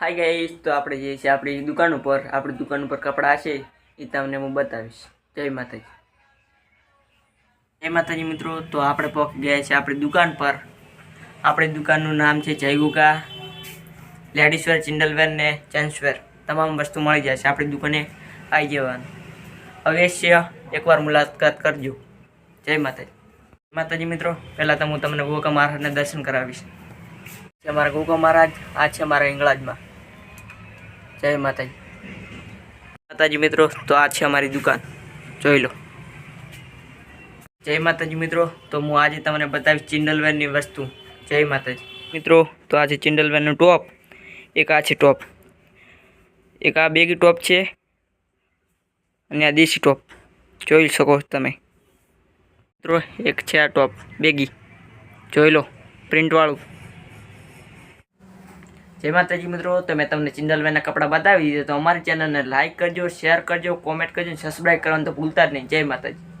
Hi guys તો આપણે જે છે આપણી દુકાન ઉપર. આપણી દુકાન ઉપર કપડાં છે, એ તમને હું બતાવીશ. જય માતાજી. જય માતાજી મિત્રો, તો આપણે પહોંચી ગયા છે આપણી દુકાન પર. આપણી દુકાનનું નામ છે જય ગુગા લેડીઝવેર ચિંડલવેર ને જેન્ટ્સવેર. તમામ વસ્તુ મળી જશે આપણી દુકાને. આવી જવાનું. અવશ્ય એકવાર મુલાકાત કરજો. જય માતાજી. માતાજી મિત્રો, પહેલાં તો હું તમને ગોકા મહારાજને દર્શન કરાવીશ. છે અમારા ગોગા મહારાજ, આ છે મારા ઇંગળાજમાં જય માતાજી. માતાજી મિત્રો, તો આ છે અમારી દુકાન. જોઈ લો. જય માતાજી મિત્રો, તો હું આજે તમને બતાવીશ ચિંડલવેરની વસ્તુ. જય માતાજી. મિત્રો, તો આ છે ટોપ. એક આ છે ટોપ. એક આ બેગી ટોપ છે. અને આ દેશી ટોપ. જોઈ શકો તમે. મિત્રો, એક છે આ ટોપ. બેગી. જોઈ લો. પ્રિન્ટવાળું. જય માતાજી મિત્રો, તો મેં તમને ચિંદલભાઈના કપડાં બતાવી દીધા, તો અમારી ચેનલને લાઇક કરજો શેર કરજો કોમેન્ટ કરજો સબસ્ક્રાઈબ કરવાનું તો ભૂલતા જ નહીં. જય માતાજી.